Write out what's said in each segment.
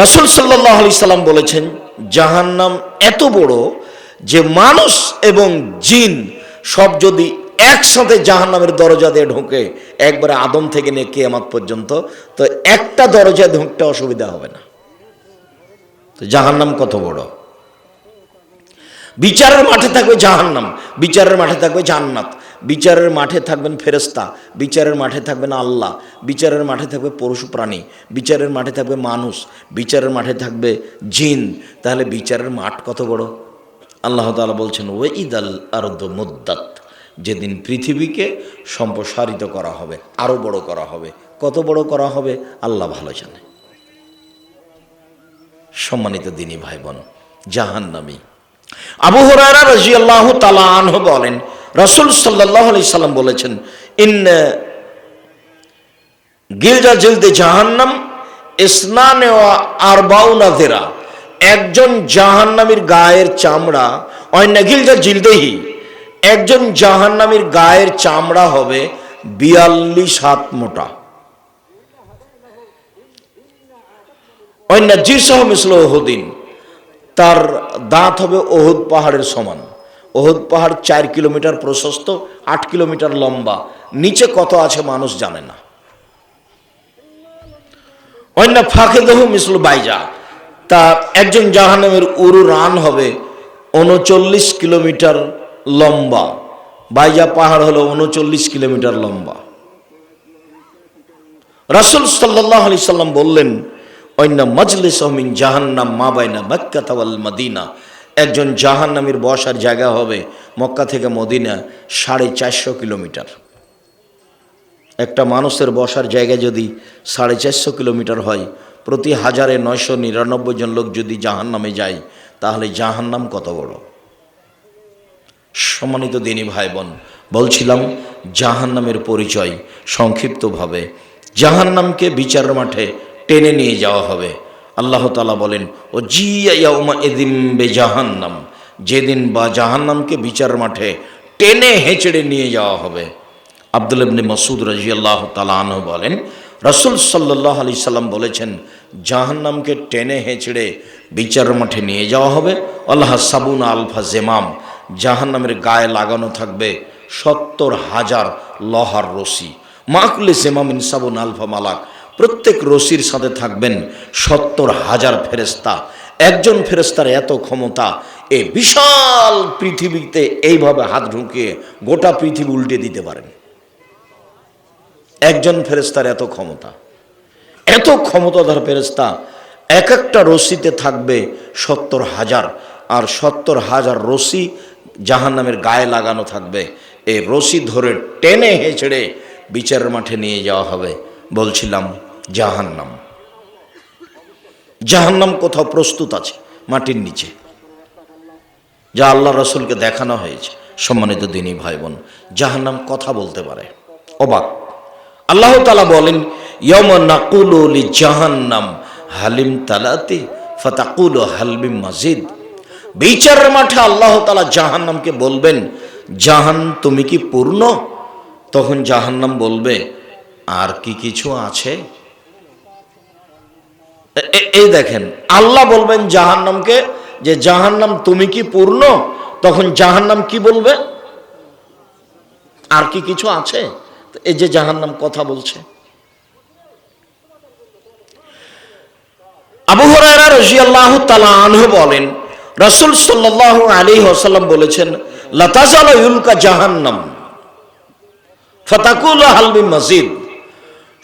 রাসুল সাল্লাহ আলি সাল্লাম বলেছেন, জাহান্নাম এত বড় যে মানুষ এবং জিন সব যদি একসাথে জাহান্নামের দরজা দিয়ে ঢোকে, একবারে আদম থেকে নিয়ে কেয়ামাত পর্যন্ত, তো একটা দরজায় ঢুকতে অসুবিধা হবে না। তো জাহান্নাম কত বড়? বিচারের মাঠে থাকবে জাহান্নাম, বিচারের মাঠে থাকবে জান্নাত। বিচারের মাঠে থাকবেন ফেরেস্তা বিচারের মাঠে থাকবেন আল্লাহ, বিচারের মাঠে থাকবে পশু প্রাণী, বিচারের মাঠে থাকবে মানুষ, বিচারের মাঠে থাকবে জিন। তাহলে বিচারের মাঠ কত বড়? আল্লাহ তাআলা বলছেন ওয়ে ঈদ আল আরদ মুদ্দাত, যেদিন পৃথিবীকে সম্প্রসারিত করা হবে আরও বড় করা হবে। কত বড় করা হবে? আল্লাহ ভালো জানে। সম্মানিত দিনী ভাই বোন, জাহান্নামী। আবু হরারা রাজি আল্লাহ তালা আনহ বলেন রসুল সাল্লাহ আলি সাল্লাম বলেছেন ইন গিলজা জিলদে জাহান্নাম ইসনানে আর বাউনা জেরা একজন জাহান্নামীর গায়ের চামড়া অন্য গিলজা জিলদেহি, একজন জাহান্নামীর গায়ের চামড়া হবে বিয়াল্লিশ হাত মোটা। অন্য জিসহ মিসল ওহুদিন, তার দাঁত হবে ওহুদ পাহাড়ের সমান। ওহুদ পাহাড় চার কিলোমিটার প্রশস্ত, আট কিলোমিটার লম্বা। নিচে কত আছে মানুষ জানে না। অন্য ফাঁকে দেহ মিসল বাইজা। তা একজন জাহান্নামের উরু রান হবে উনচল্লিশ কিলোমিটার লম্বা। বাইজা পাহাড় হলো উনচল্লিশ কিলোমিটার লম্বা। রাসুল সাল্লাহ আলি সাল্লাম বললেন, অন্য মজলিস জাহান্নাম মা বাইনা মক্কা মদিনা। একজন জাহান্নামীর বসার জায়গা হবে মক্কা থেকে মদিনা সাড়ে চারশো কিলোমিটার। একটা মানুষের বসার জায়গা যদি সাড়ে চারশো কিলোমিটার হয়, প্রতি হাজারে নয়শো নিরানব্বই জন লোক যদি জাহান্নামে যায়, তাহলে জাহান্নাম কত বড়? সম্মানিত দিনী ভাই বোন বলছিলাম জাহান্নামের পরিচয় সংক্ষিপ্তভাবে। জাহান্নামকে বিচার মাঠে টেনে নিয়ে যাওয়া হবে। আল্লাহ তালা বলেন ও জিয়া এদিন বে জাহান্নাম যেদিন বা জাহান্নামকে বিচার মাঠে টেনে হেঁচড়ে নিয়ে যাওয়া হবে। আব্দুল ইবনে মসুদ রাজি আল্লাহ তালাহ বলেন, রসুল সাল্লাহ আলি সাল্লাম বলেছেন, জাহান্নামকে টেনে হেঁচড়ে বিচার মাঠে নিয়ে যাওয়া হবে। আল্লাহ সাবুন আলফা জেমাম, জাহান্নামের গায়ে লাগানো থাকবে সত্তর হাজার লহার রশি। মাকুলে জেমামিন সাবুন আলফা মালাক প্রত্যেক রশির সাথে থাকবেন সত্তর হাজার ফেরেস্তা একজন ফেরেস্তার এত ক্ষমতা, এ বিশাল পৃথিবীতে এইভাবে হাত ঢুকিয়ে গোটা পৃথিবী উল্টে দিতে পারেন। একজন ফেরেস্তার এত ক্ষমতা, এত ক্ষমতাধর ফেরেস্তা এক একটা রশিতে থাকবে সত্তর হাজার। আর সত্তর হাজার রশি জাহান নামের গায়ে লাগানো থাকবে। এই রশি ধরে টেনে হেঁচড়ে বিচারের মাঠে নিয়ে যাওয়া হবে। বলছিলাম, জাহান্নাম। জাহান্নাম কোথাও প্রস্তুত আছে, মাটির নিচে। যা আল্লাহ রসুলকে দেখানো হয়েছে, সম্মানিত দিনী ভাই বোন জাহান্নাম কথা বলতে পারে। অবাক। আল্লাহ তালা বলেন ইয়ম নাকুল জাহান্নাম হালিম তালাতে, ফতাকুল হালবিম মাজিদ। বিচারের মাঠে আল্লাহ তালা জাহান্নামকে বলবেন, জাহান তুমি কি পূর্ণ? তখন জাহান্নাম বলবে আর কি কিছু আছে? এই দেখেন, আল্লাহ বলবেন জাহান্নামকে যে জাহান্নাম তুমি কি পূর্ণ? তখন জাহান্নাম কি বলবে? আর কি কিছু আছে? এই যে জাহান্নাম কথা বলছে। আবু হরাইরা রাদিয়াল্লাহু তাআলা আনহু বলেন, রাসূল সাল্লাল্লাহু আলাইহি ওয়াসাল্লাম বলেছেন লাতাজাল ইউলকা জাহান্নাম, ফাতাকুল হালবি মসজিদ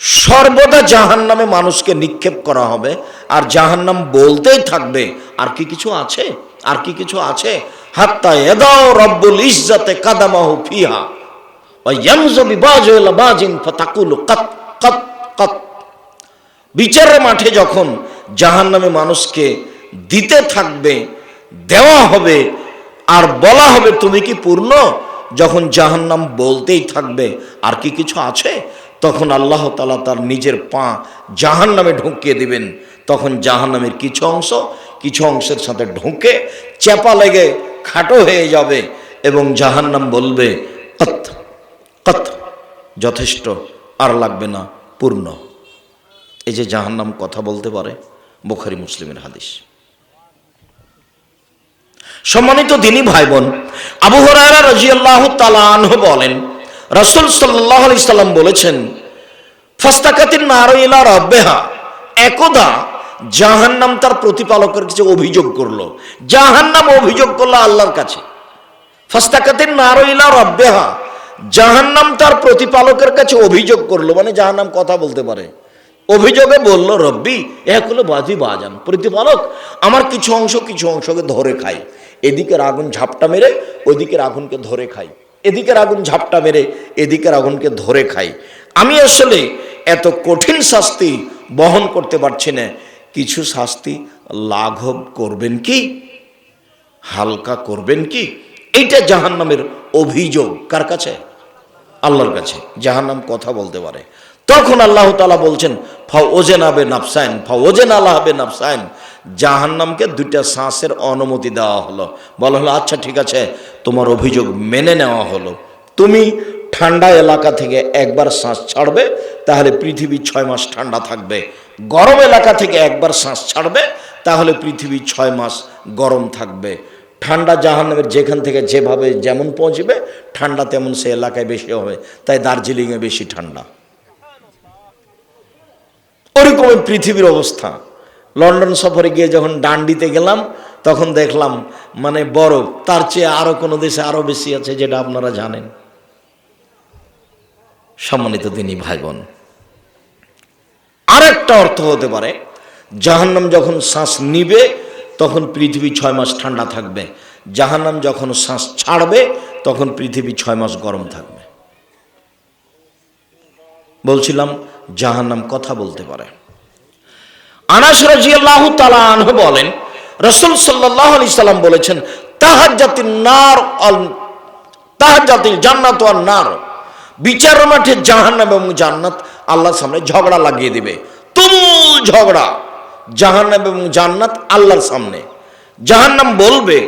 সর্বদা জাহান্নামে মানুষকে নিক্ষেপ করা হবে। আর জাহান্নাম বলতেই থাকবে, আর কি কিছু আছে? আর কি কিছু আছে? হাত্তা এদাও রব্বুল ইজ্জাতে কাদামাহু ফিহা। বিচারের মাঠে যখন জাহান নামে মানুষকে দিতে থাকবে, দেওয়া হবে, আর বলা হবে, তুমি কি পূর্ণ? যখন জাহান্নাম বলতেই থাকবে, আর কি কিছু আছে? তখন আল্লাহ তালা তার নিজের পা জাহান নামে ঢুকিয়ে দিবেন। তখন জাহান নামের কিছু অংশ, কিছু অংশের সাথে ঢুকে চেপা লেগে খাটো হয়ে যাবে এবং জাহান্নাম বলবে, কত কত, যথেষ্ট, আর লাগবে না, পূর্ণ। এই যে জাহান্নাম কথা বলতে পারে বুখারি মুসলিমের হাদিস। সম্মানিত দিনী ভাই বোন, আবু হরারা রাজিয়াল্লাহ তালাহ বলেন রসুল সাল্লাহ আলি সাল্লাম বলেছেন ফাস্তাকাতির নারইলা রব্বেহা। একদা জাহান্নাম তার প্রতিপালকের কাছে অভিযোগ করল। জাহান্নাম অভিযোগ করল আল্লাহর কাছে। ফাস্তাকাতির নারইলা রব্বেহা। জাহান্নাম তার প্রতিপালকের কাছে অভিযোগ করল মানে জাহান্নাম কথা বলতে পারে। অভিযোগে বলল, রব্বি, এক হলো বাজি বাজান, প্রতিপালক আমার কিছু অংশ কিছু অংশকে ধরে খাই এদিকের আগুন ঝাপটা মেরে, ওদিকের আগুনকে ধরে খাই এদিকের আগুন ঝাপটা মেরে এদিকের আগুনকে ধরে খাই। আমি আসলে এত কঠিন শাস্তি বহন করতে পারছি না। কিছু শাস্তি লাঘব করবেন কি? হালকা করবেন কি? এইটা জাহান্নামের অভিযোগ। কার কাছে? আল্লাহর কাছে। জাহান্নাম কথা বলতে পারে। তখন আল্লাহ তালা বলছেন ফা ওজেন আবে নাফসাইন ফা ওজেন আল্লাহ আবে নাফসাইন। জাহান্নামকে দুইটা শ্বাসের অনুমতি দেওয়া হলো। বলা হলো আচ্ছা ঠিক আছে, তোমার অভিযোগ মেনে নেওয়া হলো। তুমি ঠান্ডা এলাকা থেকে একবার শ্বাস ছাড়বে, তাহলে পৃথিবী ছয় মাস ঠান্ডা থাকবে। গরম এলাকা থেকে একবার শ্বাস ছাড়বে, তাহলে পৃথিবী ছয় মাস গরম থাকবে। ঠান্ডা জাহান্নামের যেখান থেকে যেভাবে যেমন পৌঁছবে, ঠান্ডা তেমন সে এলাকায় বেশি হবে। তাই দার্জিলিংয়ে বেশি ঠান্ডা। ওরকমই পৃথিবীর অবস্থা। লন্ডন সফরে গিয়ে যখন ডান্ডিতে গেলাম, তখন দেখলাম মানে বরফ, তার চেয়ে আরও কোনো দেশে আরও বেশি আছে যেটা আপনারা জানেন। সম্মানিত তিনি ভাই বোন আরেকটা অর্থ হতে পারে, জাহান্নাম যখন শ্বাস নিবে, তখন পৃথিবী ছয় মাস ঠান্ডা থাকবে। জাহান্নাম যখন শ্বাস ছাড়বে, তখন পৃথিবী ছয় মাস গরম থাকবে। বলছিলাম, জাহান্নাম কথা বলতে পারে। আনাস রাজিয়াল্লাহু তাআলা আনহু বলেন, রাসূল সাল্লাল্লাহু আলাইহি সাল্লাম বলেছেন, তাহাজ্জাতিন নার আল, তাহাজ্জাতিল জান্নাত ওয়ান নার, বিচার মাঠে জাহান্নাম এবং জান্নাত আল্লাহর সামনে ঝগড়া লাগিয়ে দিবে। তুমুল ঝগড়া, জাহান্নাম এবং জান্নাত আল্লাহর সামনে। জাহান্নাম বলবে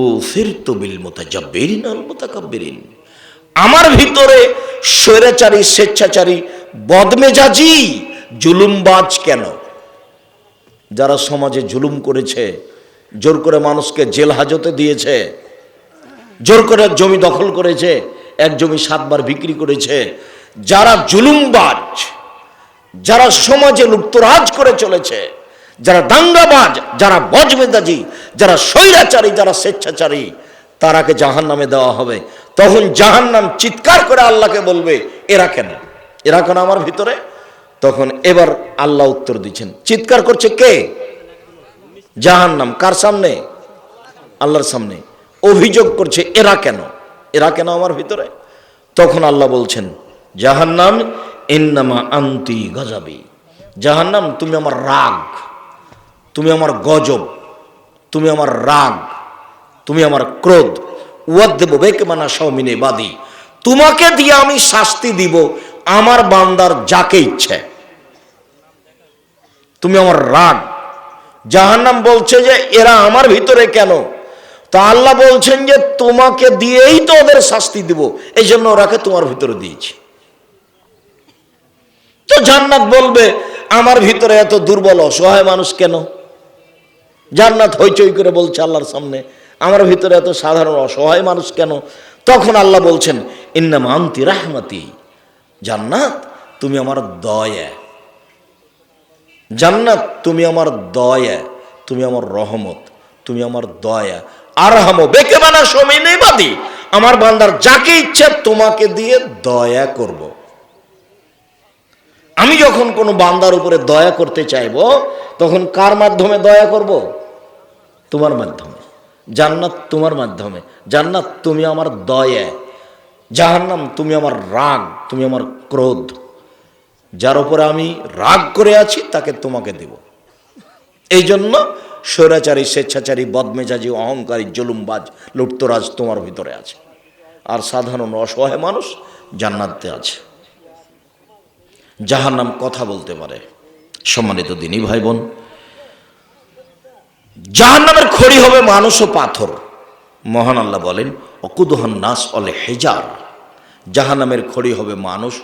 ও ফিরতু বিল মুতাজাব্বিরিন আল মুতাকাব্বিরিন। আমার ভিতরে স্বৈরাচারী, স্বেচ্ছাচারী, বদমেজাজি, জুলুমবাজ কেন? যারা সমাজে জুলুম করেছে, জোর করে মানুষকে জেল হাজতে দিয়েছে, জোর করে জমি দখল করেছে, এক জমি সাতবার বিক্রি করেছে, যারা জুলুমবাজ, যারা সমাজে লুপ্তরাজ করে চলেছে, যারা দাঙ্গাবাজ, যারা বজমেদাজি যারা স্বৈরাচারী, যারা স্বেচ্ছাচারী, তারাকে জাহান নামে দেওয়া হবে। তখন জাহান নাম চিৎকার করে আল্লাহকে বলবে, এরা কেন? এরা কেন আমার ভিতরে? তখন এবার আল্লাহ উত্তর দিচ্ছেন। চিৎকার করছে কে? জাহান নাম কার সামনে? আল্লাহর সামনে। অভিযোগ করছে, এরা কেন? এরা কেন আমার ভিতরে? তখন আল্লাহ বলছেন, জাহান্নাম ইন্নামা আন্তি গজাবি। জাহান্নাম, তুমি আমার রাগ, তুমি আমার গজব, তুমি আমার রাগ, তুমি আমার ক্রোধ। উয়াদ দেব বেকে মানা সৌমিনে বাদী তোমাকে দিয়ে আমি শাস্তি দিব আমার বান্দার যাকে ইচ্ছে। তুমি আমার রাগ। জাহান্নাম বলছে যে, এরা আমার ভিতরে কেন? তা আল্লাহ বলছেন যে, তোমাকে দিয়েই তো ওদের শাস্তি দিব। এই জন্য ওরাকে তোমার ভিতরে দিয়েছি। তো জান্নাত বলবে, আমার ভিতরে এত দুর্বল, অসহায় মানুষ কেন? জান্নাত হইচই করে বলছে আল্লাহর সামনে, আমার ভিতরে এত সাধারণ, অসহায় মানুষ কেন? তখন আল্লাহ বলছেন, ইন্নাম আন্তি রাহমাতি। জান্নাত, তুমি আমার দয়া। জান্নাত, তুমি আমার দয়া, তুমি আমার রহমত, তুমি আমার দয়া। আর হামো বেকে বানা সময় নেই বাদি আমার বান্দার যাকে ইচ্ছে তোমাকে দিয়ে দয়া করব। আমি যখন কোনো বান্দার উপরে দয়া করতে চাইব, তখন কার মাধ্যমে দয়া করব? তোমার মাধ্যমে। জান্নাত তোমার মাধ্যমে। জান্নাত, তুমি আমার দয়া। জাহান্নাম, তুমি আমার রাগ, তুমি আমার ক্রোধ। যার উপরে আমি রাগ করে আছি, তাকে তোমাকে দেব। এই জন্য স্বৈরাচারী, স্বেচ্ছাচারী, বদমেজাজি, অহংকারী, জুলুমবাজ লুপ্তরাজ তোমার ভিতরে আছে। আর সাধারণ অসহায় মানুষ জান্নাতে আছে। যাহার নাম কথা বলতে পারে সম্মানিত দিনী ভাই বোন জাহান নামের খড়ি হবে মানুষ ও পাথর। মহান আল্লাহ বলেন, অকুদহন নাস অলে হেজার। জাহান্নামের খড়ি হবে মানুষ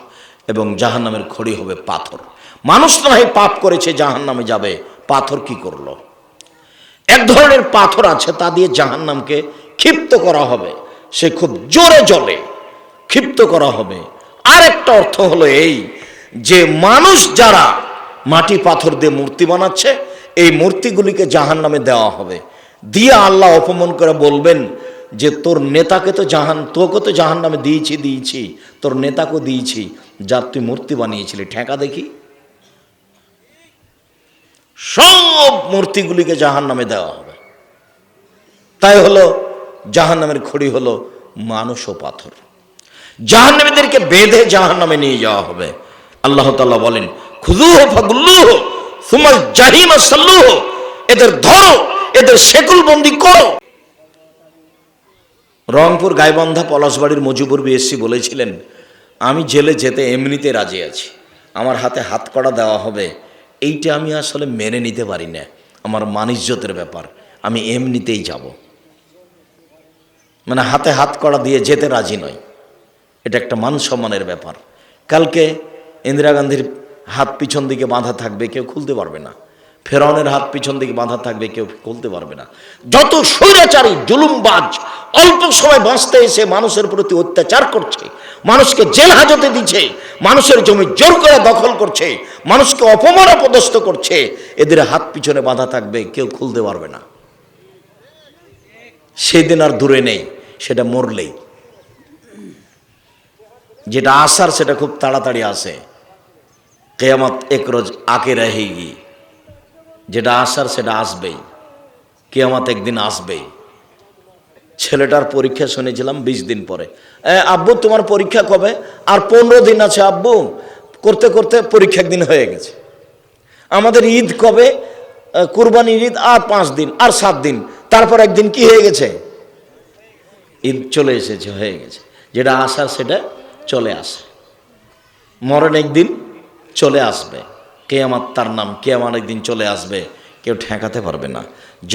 এবং জাহান্নামের খড়ি হবে পাথর। মানুষ না হয় পাপ করেছে, জাহান্নামে যাবে। পাথর কি করল? এক ধরনের পাথর আছে, তা দিয়ে জাহান্নামকে ক্ষিপ্ত করা হবে। সে খুব জোরে জলে ক্ষিপ্ত করা হবে। আর একটা অর্থ হলো এই যে মানুষ যারা মাটি পাথর দিয়ে মূর্তি বানাচ্ছে, এই মূর্তিগুলিকে জাহান নামে দেওয়া হবে। দিয়ে আল্লাহ অপমান করে বলবেন যে, তোর নেতাকে তো জাহান, তোকে তো জাহান নামে দিয়েছি দিয়েছি। তোর নেতাকে দিয়েছি। যার তুই মূর্তি বানিয়েছিলি, ঠেকা দেখি। সব মূর্তিগুলিকে জাহান নামে দেওয়া হবে। তাই হলো জাহান নামের খড়ি হলো মানুষ ও পাথর। জাহান্নামীদেরকে বেঁধে জাহান নামে নিয়ে যাওয়া হবে। আল্লাহ তাল্লাহ বলেন খুদুহ ফাগুল্লুহ সুমাল জাহিম সাল্লুহ এদের ধরো, এদের শেকুল বন্দি করো। রংপুর গাইবান্ধা পলাশবাড়ির মজিবুর বিএসসি বলেছিলেন আমি জেলে যেতে এমনিতে রাজি আছি। আমার হাতে হাত কড়া দেওয়া হবে। এইটা আমি আসলে মেনে নিতে পারি না। আমার মানিজ্যতের ব্যাপার। আমি এমনিতেই যাব। মানে হাতে হাত কড়া দিয়ে যেতে রাজি নয় এটা একটা মান সম্মানের ব্যাপার। কালকে ইন্দিরা গান্ধীর হাত পিছন দিকে বাঁধা থাকবে, কেউ খুলতে পারবে না। ফেরাউনের হাত পিছন দিকে বাঁধা থাকবে কেউ খুলতে পারবে না। যত স্বৈরাচারী, জুলুমবাজ, অল্প সময় বাঁচতে এসে মানুষের প্রতি অত্যাচার করছে, মানুষকে জেল হাজতে দিচ্ছে, মানুষের জমি জোর করে দখল করছে, মানুষকে অপমান অপদস্থ করছে, এদের হাত পিছনে বাঁধা থাকবে, কেউ খুলতে পারবে না। সেদিন আর দূরে নেই, সেটা মরলেই। যেটা আসার সেটা খুব তাড়াতাড়ি আসে। কেয়ামত এক একরোজ আকে গিয়ে। যেটা আসার সেটা আসবেই। কেয়ামত একদিন আসবেই। ছেলেটার পরীক্ষা শুনেছিলাম বিশ দিন পরে। আব্বু, তোমার পরীক্ষা কবে? আর পনেরো দিন আছে আব্বু। করতে করতে পরীক্ষা একদিন হয়ে গেছে। আমাদের ঈদ কবে? কুরবানির ঈদ আর পাঁচ দিন, আর সাত দিন। তারপর একদিন কি হয়ে গেছে? ঈদ চলে এসেছে, হয়ে গেছে। যেটা আসার সেটা চলে আসে। মরণ একদিন চলে আসবে। কেয়ামাত তার নাম কেয়ামা একদিন চলে আসবে। কেউ ঠেকাতে পারবে না।